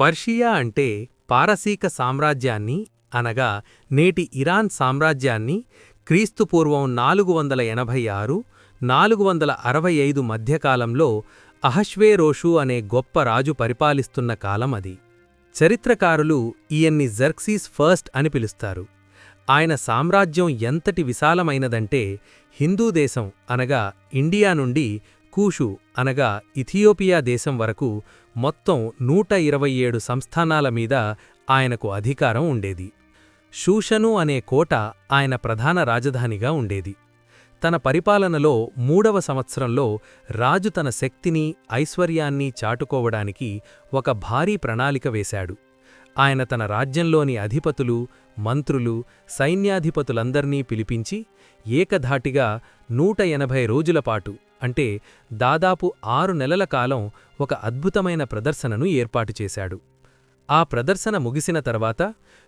Persia అంటే పారసీక సామ్రాజ్యాన్ని అనగా నేటి ఇరాన్ సామ్రాజ్యాన్ని క్రీస్తుపూర్వం నాలుగు వందల ఎనభై ఆరు నాలుగు వందల అరవై ఐదు మధ్యకాలంలో అహశ్వేరోషు అనే గొప్ప రాజు పరిపాలిస్తున్న కాలం అది. చరిత్రకారులు ఈయన్ని జర్క్సీస్ ఫస్ట్ అని పిలుస్తారు. ఆయన సామ్రాజ్యం ఎంతటి విశాలమైనదంటే హిందూ దేశం అనగా ఇండియా నుండి కూషు అనగా ఇథియోపియా దేశం వరకు మొత్తం నూట ఇరవై ఏడు సంస్థానాల మీద ఆయనకు అధికారం ఉండేది. షూషను అనే కోట ఆయన ప్రధాన రాజధానిగా ఉండేది. తన పరిపాలనలో మూడవ సంవత్సరంలో రాజు తన శక్తిని ఐశ్వర్యాన్ని చాటుకోవడానికి ఒక భారీ ప్రణాళిక వేశాడు. ఆయన తన రాజ్యంలోని అధిపతులు మంత్రులు సైన్యాధిపతులందర్నీ పిలిపించి ఏకధాటిగా నూట ఎనభై రోజులపాటు అంటే దాదాపు ఆరు నెలల కాలం ఒక అద్భుతమైన ప్రదర్శనను ఏర్పాటు చేశాడు. ఆ ప్రదర్శన ముగిసిన తర్వాత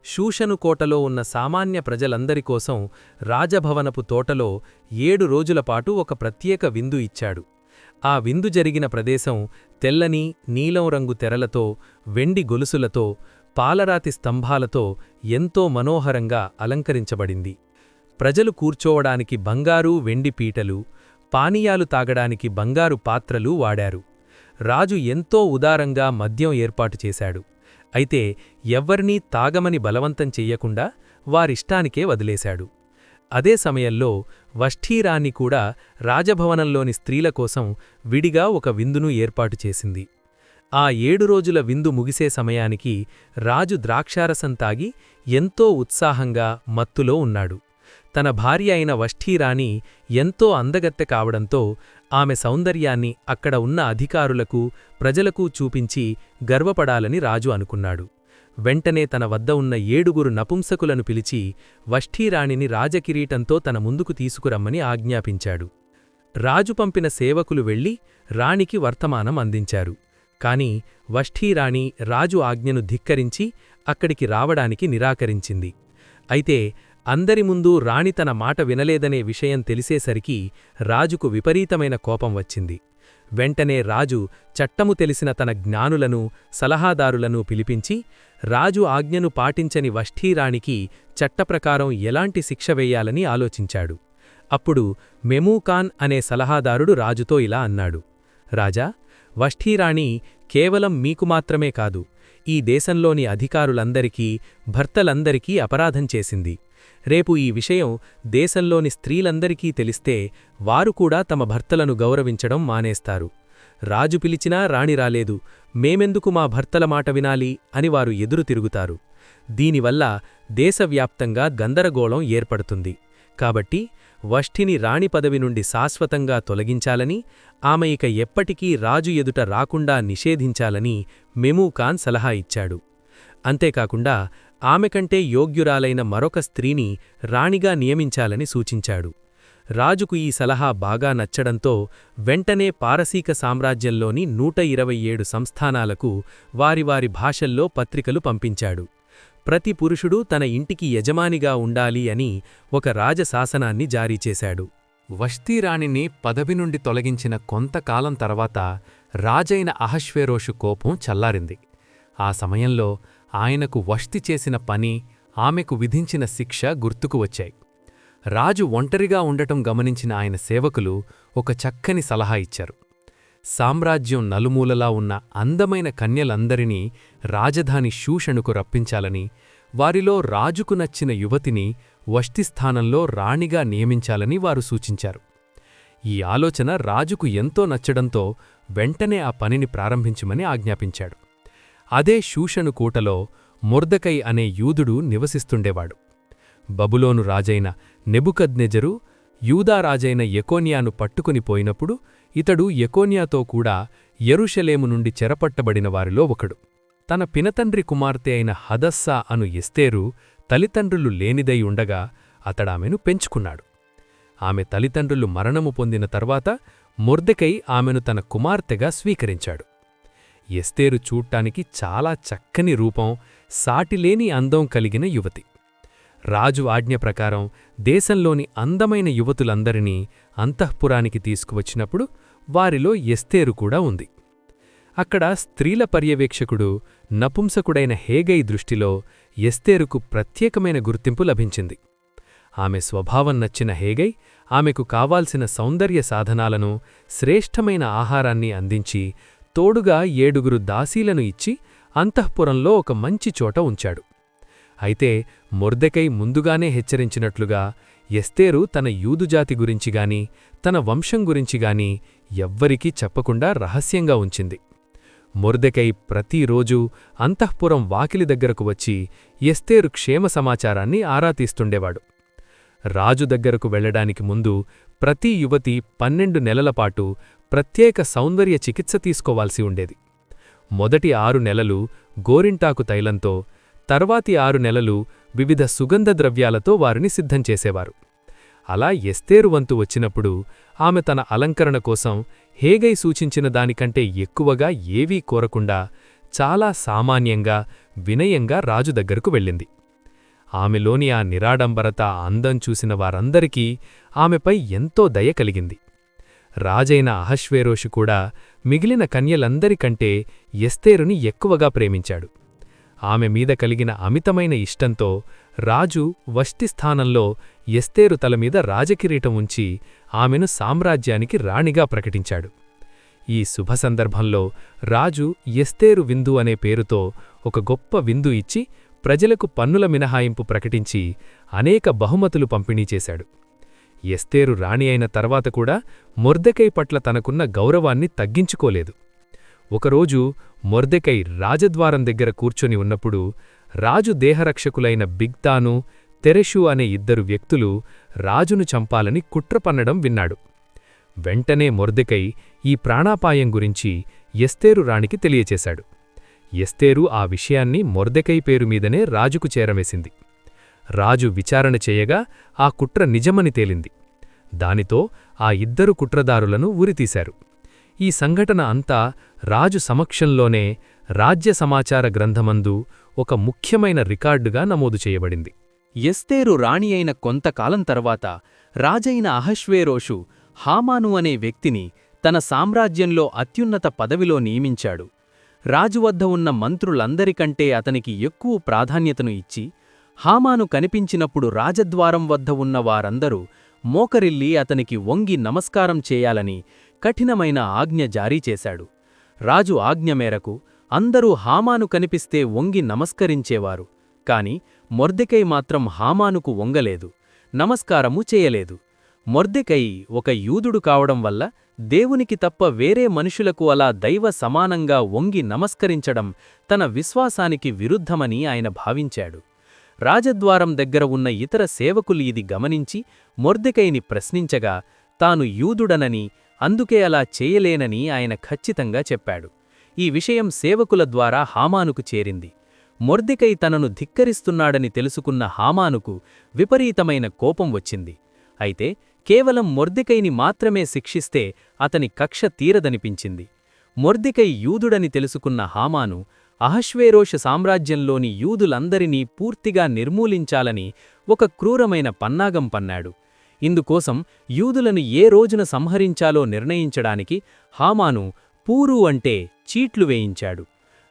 శూషను కోటలో ఉన్న సామాన్య ప్రజలందరికోసం రాజభవనపు తోటలో ఏడు రోజులపాటు ఒక ప్రత్యేక విందు ఇచ్చాడు. ఆ విందు జరిగిన ప్రదేశం తెల్లని నీలం రంగు తెరలతో వెండి గొలుసులతో పాలరాతి స్తంభాలతో ఎంతో మనోహరంగా అలంకరించబడింది. ప్రజలు కూర్చోవడానికి బంగారు వెండి పీటలు పానీయాలు తాగడానికి బంగారు పాత్రలు వాడారు. రాజు ఎంతో ఉదారంగా మద్యం ఏర్పాటు చేశాడు. అయితే ఎవ్వర్నీ తాగమని బలవంతం చెయ్యకుండా వారిష్టానికే వదిలేశాడు. అదే సమయంలో వష్ఠీరాణి కూడా రాజభవనంలోని స్త్రీల కోసం విడిగా ఒక విందును ఏర్పాటు చేసింది. ఆ ఏడు రోజుల విందు ముగిసే సమయానికి రాజు ద్రాక్షారసం తాగి ఎంతో ఉత్సాహంగా మత్తులో ఉన్నాడు. తన భార్య అయిన వష్ఠీరాణి ఎంతో అందగత్తె కావడంతో ఆమె సౌందర్యాన్ని అక్కడ ఉన్న అధికారులకు ప్రజలకు చూపించి గర్వపడాలని రాజు అనుకున్నాడు. వెంటనే తన వద్ద ఉన్న ఏడుగురు నపుంసకులను పిలిచి వష్ఠీరాణిని రాజకిరీటంతో తన ముందుకు తీసుకురమ్మని ఆజ్ఞాపించాడు. రాజు పంపిన సేవకులు వెళ్ళి రాణికి వర్తమానం అందించారు. కాని వష్ఠీరాణి రాజు ఆజ్ఞను ధిక్కరించి అక్కడికి రావడానికి నిరాకరించింది. అయితే అందరి ముందు రాణి తన మాట వినలేదనే విషయం తెలిసేసరికి రాజుకు విపరీతమైన కోపం వచ్చింది. వెంటనే రాజు చట్టము తెలిసిన తన జ్ఞానులను సలహాదారులను పిలిపించి రాజు ఆజ్ఞను పాటించని వష్ఠీరాణికి చట్టప్రకారం ఎలాంటి శిక్ష వేయాలని ఆలోచించాడు. అప్పుడు మెమూకాన్ అనే సలహాదారుడు రాజుతో ఇలా అన్నాడు. రాజా వష్ఠీరాణి కేవలం మీకు మాత్రమే కాదు ఈ దేశంలోని అధికారులందరికీ భర్తలందరికీ అపరాధం చేసింది. రేపు ఈ విషయం దేశంలోని స్త్రీలందరికీ తెలిస్తే వారు కూడా తమ భర్తలను గౌరవించడం మానేస్తారు. రాజు పిలిచినా రాణి రాలేదు మేమెందుకు మా భర్తల మాట వినాలి? అని వారు ఎదురు తిరుగుతారు. దీనివల్ల దేశవ్యాప్తంగా గందరగోళం ఏర్పడుతుంది. కాబట్టి వష్ఠిని రాణి పదవి నుండి శాశ్వతంగా తొలగించాలని ఆమె ఇక ఎప్పటికీ రాజు ఎదుట రాకుండా నిషేధించాలని మెమూకాన్ సలహా ఇచ్చాడు. అంతేకాకుండా ఆమె కంటే యోగ్యురాలైన మరొక స్త్రీని రాణిగా నియమించాలని సూచించాడు. రాజుకు ఈ సలహా బాగా నచ్చడంతో వెంటనే పారసీక సామ్రాజ్యంలోని నూట ఇరవై ఏడు సంస్థానాలకు వారి వారి భాషల్లో పత్రికలు పంపించాడు. ప్రతి పురుషుడు తన ఇంటికి యజమానిగా ఉండాలి అని ఒక రాజశాసనాన్ని జారీచేశాడు వష్తీరాణిని పదవి నుండి తొలగించిన కొంతకాలం తర్వాత రాజైన అహశ్వేరోషు కోపం చల్లారింది. ఆ సమయంలో ఆయనకు వష్తి చేసిన పని ఆమెకు విధించిన శిక్ష గుర్తుకు వచ్చాయి. రాజు ఒంటరిగా ఉండటం గమనించిన ఆయన సేవకులు ఒక చక్కని సలహా ఇచ్చారు. సామ్రాజ్యం నలుమూలలా ఉన్న అందమైన కన్యలందరినీ రాజధాని శూషణుకు రప్పించాలని వారిలో రాజుకు నచ్చిన యువతిని వష్టిస్థానంలో రాణిగా నియమించాలని వారు సూచించారు. ఈ ఆలోచన రాజుకు ఎంతో నచ్చడంతో వెంటనే ఆ పనిని ప్రారంభించమని ఆజ్ఞాపించాడు. అదే శూషను కూటలో మొర్దకై అనే యూదుడు నివసిస్తుండేవాడు. బబులోను రాజైన నెబుకద్నెజరు యూదారాజైన ఎకోనియాను పట్టుకుని పోయినప్పుడు ఇతడు ఎకోనియాతో కూడా ఎరుషలేము నుండి చెరపట్టబడిన వారిలో ఒకడు. తన పినతండ్రి కుమార్తె అయిన హదస్సా అను ఎస్తేరు తల్లిదండ్రులు లేనిదై ఉండగా అతడామెను పెంచుకున్నాడు. ఆమె తల్లిదండ్రులు మరణము పొందిన తర్వాత మొర్దెకై ఆమెను తన కుమార్తెగా స్వీకరించాడు. ఎస్తేరు చూడ్డానికి చాలా చక్కని రూపం సాటిలేని అందం కలిగిన యువతి. రాజు ఆజ్ఞ ప్రకారం దేశంలోని అందమైన యువతులందరినీ అంతఃపురానికి తీసుకువచ్చినప్పుడు వారిలో ఎస్తేరు కూడా ఉంది. అక్కడ స్త్రీల పర్యవేక్షకుడు నపుంసకుడైన హేగై దృష్టిలో ఎస్తేరుకు ప్రత్యేకమైన గుర్తింపు లభించింది. ఆమె స్వభావం నచ్చిన హేగై ఆమెకు కావాల్సిన సౌందర్య సాధనాలను శ్రేష్టమైన ఆహారాన్ని అందించి తోడుగా ఏడుగురు దాసీలను ఇచ్చి అంతఃపురంలో ఒక మంచి చోట ఉంచాడు. అయితే మొర్దెకై ముందుగానే హెచ్చరించినట్లుగా ఎస్తేరు తన యూదుజాతి గురించిగాని తన వంశం గురించిగాని ఎవ్వరికీ చెప్పకుండా రహస్యంగా ఉంచింది. మొర్దెకై ప్రతిరోజూ అంతఃపురం వాకిలి దగ్గరకు వచ్చి ఎస్తేరు క్షేమ సమాచారాన్ని ఆరా తీస్తుండేవాడు. రాజు దగ్గరకు వెళ్ళడానికి ముందు ప్రతి యువతి పన్నెండు నెలలపాటు ప్రత్యేక సౌందర్య చికిత్స తీసుకోవాల్సి ఉండేది. మొదటి ఆరు నెలలు గోరింటాకు తైలంతో తర్వాతి ఆరు నెలలు వివిధ సుగంధ ద్రవ్యాలతో వారిని సిద్ధం చేసేవారు. అలా ఎస్తేరు వంతు వచ్చినప్పుడు ఆమె తన అలంకరణ కోసం హేగై సూచించిన దానికంటే ఎక్కువగా ఏవీ కోరకుండా చాలా సామాన్యంగా వినయంగా రాజు దగ్గరకు వెళ్ళింది. ఆమెలోని ఆ నిరాడంబరత అందం చూసిన వారందరికీ ఆమెపై ఎంతో దయ కలిగింది. రాజైన అహశ్వేరోషు కూడా మిగిలిన కన్యలందరికంటే ఎస్తేరుని ఎక్కువగా ప్రేమించాడు. ఆమె మీద కలిగిన అమితమైన ఇష్టంతో రాజు వష్టిస్థానంలో ఎస్తేరు తలమీద రాజకిరీటం ఉంచి ఆమెను సామ్రాజ్యానికి రాణిగా ప్రకటించాడు. ఈ శుభ సందర్భంలో రాజు ఎస్తేరు విందు అనే పేరుతో ఒక గొప్ప విందు ఇచ్చి ప్రజలకు పన్నుల మినహాయింపు ప్రకటించి అనేక బహుమతులు పంపిణీ చేశాడు. ఎస్తేరు రాణి అయిన తర్వాత కూడా మొర్దెకై పట్ల తనకున్న గౌరవాన్ని తగ్గించుకోలేదు. ఒకరోజు మొర్దెకై రాజద్వారం దగ్గర కూర్చొని ఉన్నప్పుడు రాజు దేహరక్షకులైన బిగ్తాను తెరెషు అనే ఇద్దరు వ్యక్తులు రాజును చంపాలని కుట్రపన్నడం విన్నాడు. వెంటనే మొర్దెకై ఈ ప్రాణాపాయం గురించి ఎస్తేరు రాణికి తెలియచేశాడు. ఎస్తేరు ఆ విషయాన్ని మొర్దెకై పేరుమీదనే రాజుకు చేరవేసింది. రాజు విచారణ చేయగా ఆ కుట్ర నిజమని తేలింది. దానితో ఆ ఇద్దరు కుట్రదారులను ఉరితీశారు ఈ సంఘటన అంతా రాజు సమక్షంలోనే రాజ్య సమాచార గ్రంథమందు ఒక ముఖ్యమైన రికార్డుగా నమోదు చేయబడింది. ఎస్తేరు రాణి అయిన కొంతకాలం తర్వాత రాజైన అహశ్వేరోషు హామాను అనే వ్యక్తిని తన సామ్రాజ్యంలో అత్యున్నత పదవిలో నియమించాడు. రాజువద్ద ఉన్న మంత్రులందరికంటే అతనికి ఎక్కువ ప్రాధాన్యతను ఇచ్చి హామాను కనిపించినప్పుడు రాజద్వారం వద్ద ఉన్న వారందరూ మోకరిల్లి అతనికి వంగి నమస్కారం చేయాలని కఠినమైన ఆజ్ఞ జారీ చేశాడు. రాజు ఆజ్ఞ మేరకు అందరూ హామాను కనిపిస్తే వంగి నమస్కరించేవారు. కాని మొర్దెకై మాత్రం హామానుకు వంగలేదు. నమస్కారము చేయలేదు. మొర్దెకై ఒక యూదుడు కావడం వల్ల దేవునికి తప్ప వేరే మనుషులకు అలా దైవ సమానంగా వంగి నమస్కరించడం తన విశ్వాసానికి విరుద్ధమని ఆయన భావించాడు. రాజద్వారం దగ్గర ఉన్న ఇతర సేవకులు ఇది గమనించి మొర్దెకైని ప్రశ్నించగా తాను యూదుడనని అందుకే అలా చేయలేనని ఆయన ఖచ్చితంగా చెప్పాడు. ఈ విషయం సేవకుల ద్వారా హామానుకు చేరింది. మొర్దికై తనను ధిక్కరిస్తున్నాడని తెలుసుకున్న హామానుకు విపరీతమైన కోపం వచ్చింది. అయితే కేవలం మొర్దికైని మాత్రమే శిక్షిస్తే అతని కక్ష తీరదనిపించింది. మొర్దికై యూదుడని తెలుసుకున్న హామాను అహశ్వేరోష సామ్రాజ్యంలోని యూదులందరినీ పూర్తిగా నిర్మూలించాలని ఒక క్రూరమైన పన్నాగం పన్నాడు. ఇందుకోసం యూదులను ఏ రోజున సంహరించాలో నిర్ణయించడానికి హామాను పూరు అంటే చీట్లు వేయించాడు.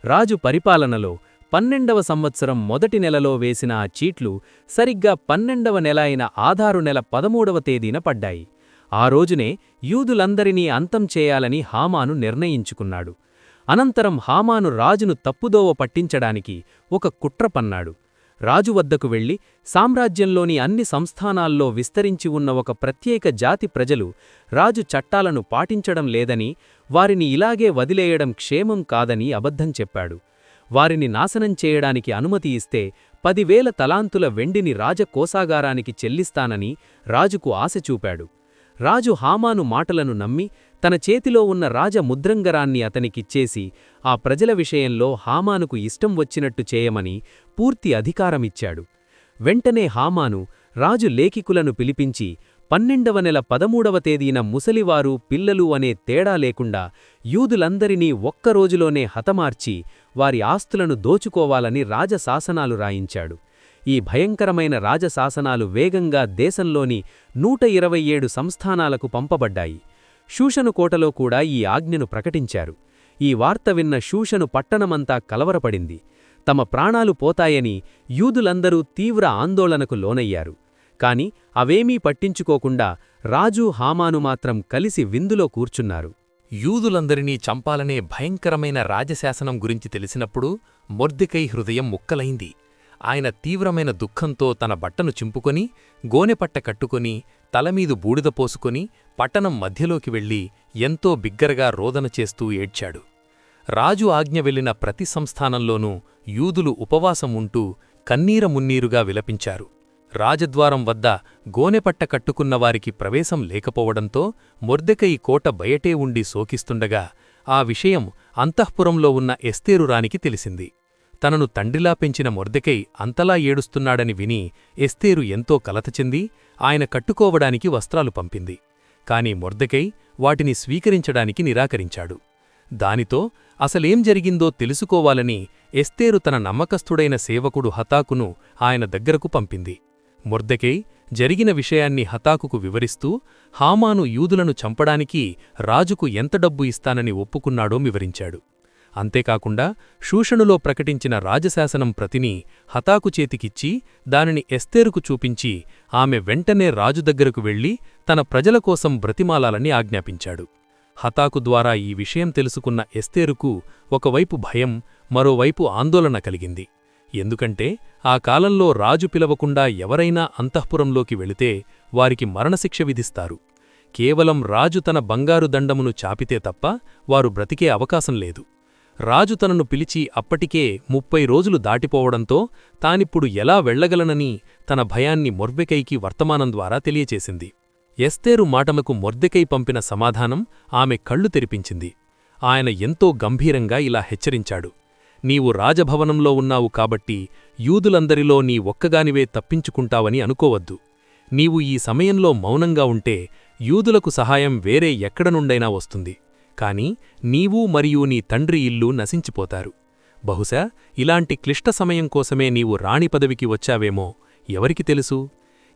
రాజు పరిపాలనలో పన్నెండవ సంవత్సరం మొదటి నెలలో వేసిన ఆ చీట్లు సరిగ్గా పన్నెండవ నెల అయిన ఆధారు నెల పదమూడవ తేదీన పడ్డాయి. ఆ రోజునే యూదులందరినీ అంతం చేయాలని హామాను నిర్ణయించుకున్నాడు. అనంతరం హామాను రాజును తప్పుదోవ పట్టించడానికి ఒక కుట్ర పన్నాడు. రాజు వద్దకు వెళ్ళి సామ్రాజ్యంలోని అన్ని సంస్థానాల్లో విస్తరించి ఉన్న ఒక ప్రత్యేక జాతి ప్రజలు రాజు చట్టాలను పాటించడం లేదని వారిని ఇలాగే వదిలేయడం క్షేమం కాదని అబద్ధం చెప్పాడు. వారిని నాశనం చేయడానికి అనుమతి ఇస్తే పదివేల తలాంతుల వెండిని రాజకోసాగారానికి చెల్లిస్తానని రాజుకు ఆశ చూపాడు. రాజు హామాను మాటలను నమ్మి తన చేతిలో ఉన్న రాజముద్రంగరాన్ని అతనికిచ్చేసి ఆ ప్రజల విషయంలో హామానుకు ఇష్టం వచ్చినట్టు చేయమని పూర్తి అధికారమిచ్చాడు. వెంటనే హామాను రాజు లేఖికులను పిలిపించి పన్నెండవ నెల పదమూడవ తేదీన ముసలివారు పిల్లలు అనే తేడా లేకుండా యూదులందరినీ ఒక్కరోజులోనే హతమార్చి వారి ఆస్తులను దోచుకోవాలని రాజశాసనాలు రాయించాడు. ఈ భయంకరమైన రాజశాసనాలు వేగంగా దేశంలోని నూట ఇరవై ఏడు సంస్థానాలకు పంపబడ్డాయి. శూషను కోటలో కూడా ఈ ఆజ్ఞను ప్రకటించారు. ఈ వార్త విన్న శూషను పట్టణమంతా కలవరపడింది. తమ ప్రాణాలు పోతాయని యూదులందరూ తీవ్ర ఆందోళనకు లోనయ్యారు. కాని అవేమీ పట్టించుకోకుండా రాజు హామాను మాత్రం కలిసి విందులో కూర్చున్నారు. యూదులందరినీ చంపాలనే భయంకరమైన రాజశాసనం గురించి తెలిసినప్పుడు మొర్దికై హృదయం ముక్కలైంది. ఆయన తీవ్రమైన దుఃఖంతో తన బట్టను చింపుకొని గోనెపట్ట కట్టుకొని తలమీదు బూడిద పోసుకొని పట్టణం మధ్యలోకి వెళ్ళి ఎంతో బిగ్గరగా రోదన చేస్తూ ఏడ్చాడు. రాజు ఆజ్ఞ వెళ్ళిన ప్రతి సంస్థానంలోనూ యూదులు ఉపవాసం ఉంటూ కన్నీర మున్నీరుగా విలపించారు. రాజద్వారం వద్ద గోనెపట్ట కట్టుకున్నవారికి ప్రవేశం లేకపోవడంతో మొర్దెకై కోట బయటే ఉండి సోకిస్తుండగా ఆ విషయం అంతఃపురంలో ఉన్న ఎస్తేరురానికి తెలిసింది. తనను తండ్రిలా పెంచిన మొర్దెకై అంతలా ఏడుస్తున్నాడని విని ఎస్తేరు ఎంతో కలతచెంది ఆయన కట్టుకోవడానికి వస్త్రాలు పంపింది. కాని మొర్దెకై వాటిని స్వీకరించడానికి నిరాకరించాడు. దానితో అసలేం జరిగిందో తెలుసుకోవాలని ఎస్తేరు తన నమ్మకస్థుడైన సేవకుడు హతాకును ఆయన దగ్గరకు పంపింది. మొర్దెకై జరిగిన విషయాన్ని హతాకుకు వివరిస్తూ హామాను యూదులను చంపడానికి రాజుకు ఎంత డబ్బు ఇస్తానని ఒప్పుకున్నాడో వివరించాడు. అంతేకాకుండా శూషణులో ప్రకటించిన రాజశాసనం ప్రతిని హతాకు చేతికిచ్చి దానిని ఎస్తేరుకు చూపించి ఆమె వెంటనే రాజు దగ్గరకు వెళ్ళి తన ప్రజల కోసం బ్రతిమాలాలని ఆజ్ఞాపించాడు. హతాకు ద్వారా ఈ విషయం తెలుసుకున్న ఎస్తేరుకు ఒకవైపు భయం మరోవైపు ఆందోళన కలిగింది. ఎందుకంటే ఆ కాలంలో రాజు పిలవకుండా ఎవరైనా అంతఃపురంలోకి వెళితే వారికి మరణశిక్ష విధిస్తారు. కేవలం రాజు తన బంగారు దండమును చాపితే తప్ప వారు బ్రతికే అవకాశం లేదు. రాజు తనను పిలిచి అప్పటికే ముప్పై రోజులు దాటిపోవడంతో తానిప్పుడు ఎలా వెళ్ళగలనని తన భయాన్ని మొర్బెకైకి వర్తమానం ద్వారా తెలియచేసింది. ఎస్తేరు మాటలకు మొర్దెకై పంపిన సమాధానం ఆమె కళ్ళు తెరిపించింది. ఆయన ఎంతో గంభీరంగా ఇలా హెచ్చరించాడు. నీవు రాజభవనంలో ఉన్నావు కాబట్టి యూదులందరిలో నీ ఒక్కగానివే తప్పించుకుంటావని అనుకోవద్దు. నీవు ఈ సమయంలో మౌనంగా ఉంటే యూదులకు సహాయం వేరే ఎక్కడనుండైనా వస్తుంది. కాని నీవు మరియు నీ తండ్రి ఇల్లు నశించిపోతారు. బహుశా ఇలాంటి క్లిష్ట సమయం కోసమే నీవు రాణి పదవికి వచ్చావేమో ఎవరికి తెలుసు?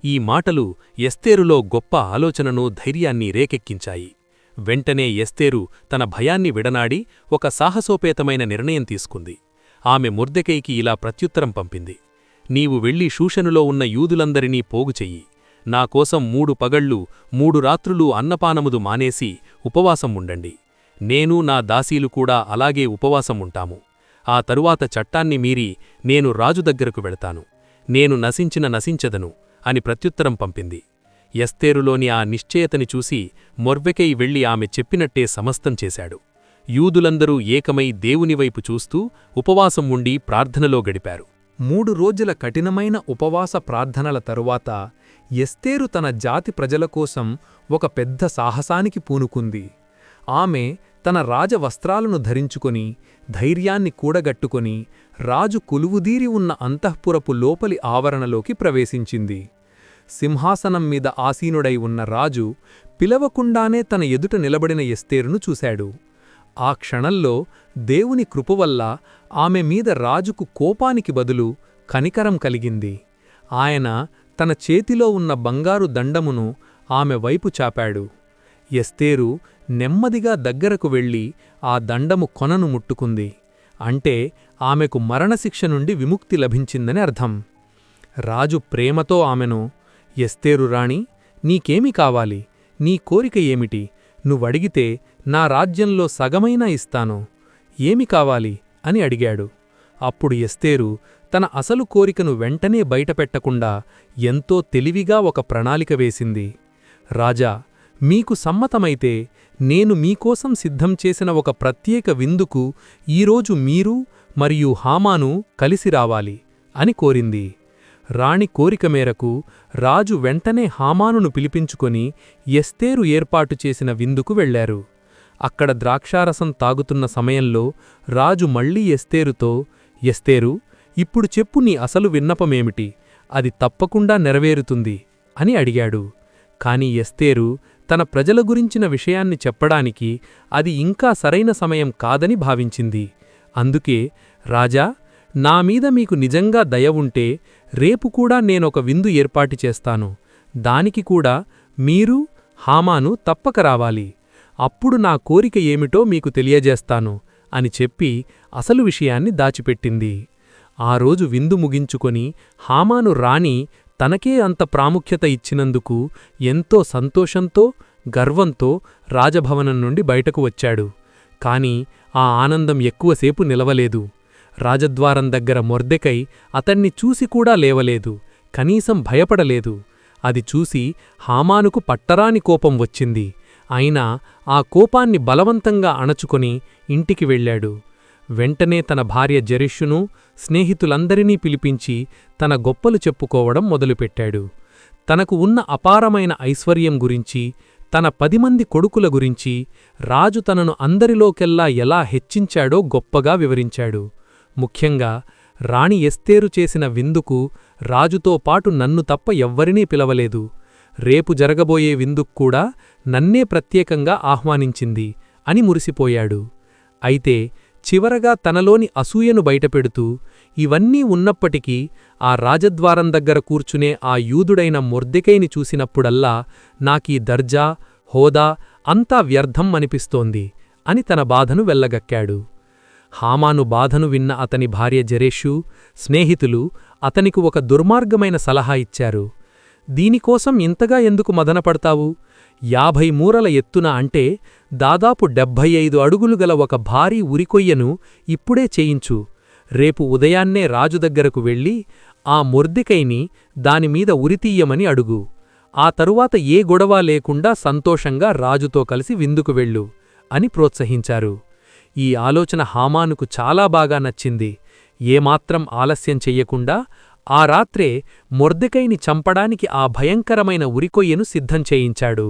ఈ మాటలు ఎస్తేరులో గొప్ప ఆలోచనను ధైర్యాన్ని రేకెక్కించాయి. వెంటనే ఎస్తేరు తన భయాన్ని విడనాడి ఒక సాహసోపేతమైన నిర్ణయం తీసుకుంది. ఆమె ముర్దెకైకి ఇలా ప్రత్యుత్తరం పంపింది. నీవు వెళ్ళి శూషనులో ఉన్న యూదులందరినీ పోగుచెయ్యి నాకోసం మూడు పగళ్ళు మూడు రాత్రులు అన్నపానముదు మానేసి ఉపవాసం ఉండండి నేను నా దాసీలు కూడా అలాగే ఉపవాసం ఉంటాము ఆ తరువాత చట్టాన్ని మీరి నేను రాజు దగ్గరకు వెళతాను. నేను నశించిన నశించదను అని ప్రత్యుత్తరం పంపింది. ఎస్తేరులోని ఆ నిశ్చయతని చూసి మొర్వెకై వెళ్ళి ఆమె చెప్పినట్టే సమస్తం చేశాడు. యూదులందరూ ఏకమై దేవునివైపు చూస్తూ ఉపవాసం ఉండి ప్రార్థనలో గడిపారు. మూడు రోజుల కఠినమైన ఉపవాస ప్రార్థనల తరువాత ఎస్తేరు తన జాతి ప్రజల కోసం ఒక పెద్ద సాహసానికి పూనుకుంది. ఆమె తన రాజవస్త్రాలను ధరించుకొని ధైర్యాన్ని కూడగట్టుకొని రాజు కొలువుదీరి ఉన్న అంతఃపురపు లోపలి ఆవరణలోకి ప్రవేశించింది. సింహాసనం మీద ఆసీనుడై ఉన్న రాజు పిలవకుండానే తన ఎదుట నిలబడిన ఎస్తేరును చూశాడు. ఆ క్షణంలో దేవుని కృపవల్ల ఆమె మీద రాజుకు కోపానికి బదులు కనికరం కలిగింది. ఆయన తన చేతిలో ఉన్న బంగారు దండమును ఆమె వైపు చాపాడు. ఎస్తేరు నెమ్మదిగా దగ్గరకు వెళ్ళి ఆ దండము కొనను ముట్టుకుంది. అంటే ఆమెకు మరణశిక్ష నుండి విముక్తి లభించిందని అర్థం. రాజు ప్రేమతో ఆమెను ఎస్తేరు రాణి నీకేమి కావాలి? నీ కోరిక ఏమిటి? నువ్వడిగితే నా రాజ్యంలో సగమైనా ఇస్తాను. ఏమి కావాలి? అని అడిగాడు. అప్పుడు ఎస్తేరు తన అసలు కోరికను వెంటనే బయటపెట్టకుండా ఎంతో తెలివిగా ఒక ప్రణాళిక వేసింది. రాజా మీకు సమ్మతమైతే నేను మీకోసం సిద్ధం చేసిన ఒక ప్రత్యేక విందుకు ఈరోజు మీరు మరియు హామాను కలిసి రావాలి అని కోరింది. రాణి కోరిక మేరకు రాజు వెంటనే హామానును పిలిపించుకొని ఎస్తేరు ఏర్పాటు చేసిన విందుకు వెళ్ళారు అక్కడ ద్రాక్షారసం తాగుతున్న సమయంలో రాజు మళ్ళీ ఎస్తేరుతో ఎస్తేరు ఇప్పుడు చెప్పు నీ అసలు విన్నపమేమిటి? అది తప్పకుండా నెరవేరుతుంది అని అడిగాడు. కాని ఎస్తేరు తన ప్రజల గురించిన విషయాన్ని చెప్పడానికి అది ఇంకా సరైన సమయం కాదని భావించింది. అందుకే రాజా నామీద మీకు నిజంగా దయ ఉంటే రేపు కూడా నేనొక విందు ఏర్పాటు చేస్తాను. దానికి కూడా మీరు హామాను తప్పక రావాలి. అప్పుడు నా కోరిక ఏమిటో మీకు తెలియజేస్తాను అని చెప్పి అసలు విషయాన్ని దాచిపెట్టింది. ఆ రోజు విందు ముగించుకొని హామాను రాణి తనకే అంత ప్రాముఖ్యత ఇచ్చినందుకు ఎంతో సంతోషంతో గర్వంతో రాజభవనం నుండి బయటకు వచ్చాడు. కాని ఆ ఆనందం ఎక్కువసేపు నిలవలేదు. రాజద్వారం దగ్గర మొర్దెకై అతన్ని చూసి కూడా లేవలేదు. కనీసం భయపడలేదు. అది చూసి హామానుకు పట్టరాని కోపం వచ్చింది. అయినా ఆ కోపాన్ని బలవంతంగా అణచుకొని ఇంటికి వెళ్ళాడు. వెంటనే తన భార్య జరిష్యును స్నేహితులందరినీ పిలిపించి తన గొప్పలు చెప్పుకోవడం మొదలుపెట్టాడు. తనకు ఉన్న అపారమైన ఐశ్వర్యం గురించి తన పదిమంది కొడుకుల గురించి రాజు తనను అందరిలోకెల్లా ఎలా హెచ్చించాడో గొప్పగా వివరించాడు. ముఖ్యంగా రాణి ఎస్తేరు చేసిన విందుకు రాజుతో పాటు నన్ను తప్ప ఎవ్వరినీ పిలవలేదు. రేపు జరగబోయే విందుక్కూడా నన్నే ప్రత్యేకంగా ఆహ్వానించింది అని మురిసిపోయాడు. అయితే చివరగా తనలోని అసూయను బయటపెడుతూ ఇవన్నీ ఉన్నప్పటికీ ఆ రాజద్వారం దగ్గర కూర్చునే ఆ యూదుడైన మొర్దెకైని చూసినప్పుడల్లా నాకీ దర్జా హోదా అంతా వ్యర్థం అనిపిస్తోంది అని తన బాధను వెల్లగక్కాడు. హామాను బాధను విన్న అతని భార్య జరేషు స్నేహితులు అతనికి ఒక దుర్మార్గమైన సలహా ఇచ్చారు. దీనికోసం ఇంతగా ఎందుకు మదనపడతావు? యాభై మూరల ఎత్తున అంటే దాదాపు డెబ్భై ఐదు అడుగులు గల ఒక భారీ ఉరికొయ్యను ఇప్పుడే చేయించు. రేపు ఉదయాన్నే రాజు దగ్గరకు వెళ్ళి ఆ మొర్దికైని దానిమీద ఉరితీయమని అడుగు. ఆ తరువాత ఏ గొడవ లేకుండా సంతోషంగా రాజుతో కలిసి విందుకు వెళ్ళు అని ప్రోత్సహించారు. ఈ ఆలోచన హామానుకు చాలా బాగా నచ్చింది. ఏమాత్రం ఆలస్యం చెయ్యకుండా ఆ రాత్రే మొర్దెకైని చంపడానికి ఆ భయంకరమైన ఉరికొయ్యను సిద్ధం చేయించాడు.